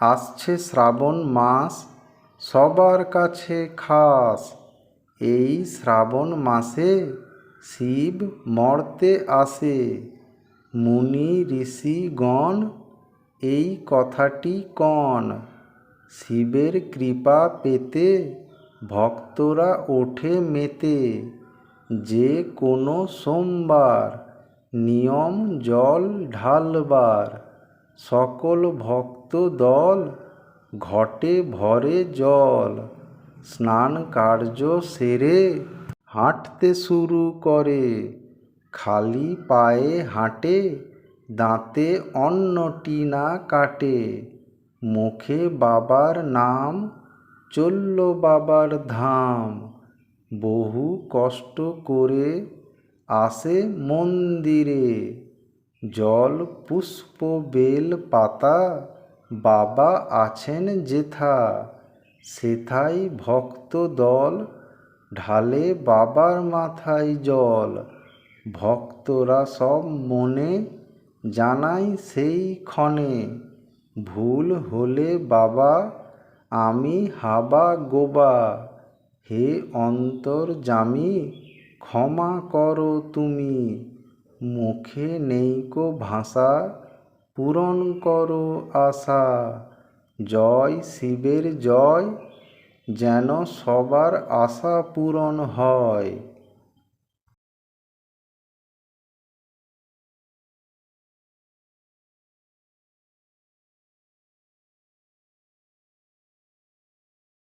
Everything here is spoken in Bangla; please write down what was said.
আসছে শ্রাবণ মাস, সবার কাছে খাস। এই শ্রাবণ মাসে শিব মর্তে আসে। মুনি ঋষিগণ এই কথাটি কন। শিবের কৃপা পেতে ভক্তরা ওঠে মেতে। যে কোনো সোমবার নিয়ম জল ঢালবার। সকল ভক্ত দল ঘটে ভরে জল, স্নান কার্য সেরে হাঁটতে শুরু করে। খালি পায়ে হাঁটে, দাঁতে অন্নটি না কাটে। মুখে বাবার নাম, চলল বাবার ধাম। বহু কষ্ট করে আসে মন্দিরে। জল, পুষ্প, বেল, পাতা, বাবা আছেন যেথা। সেথায় ভক্ত দল, ঢালে বাবার মাথায় জল। ভক্তরা সব মনে জানাই সেই ক্ষণে, ভুল হলে বাবা, আমি হাবা গোবা। হে অন্তর্যামী, ক্ষমা করো তুমি। মুখে নেই কো ভাষা, পূরণ করো আশা। জয় শিবের জয়, যেন সবার আশা পূরণ হয়।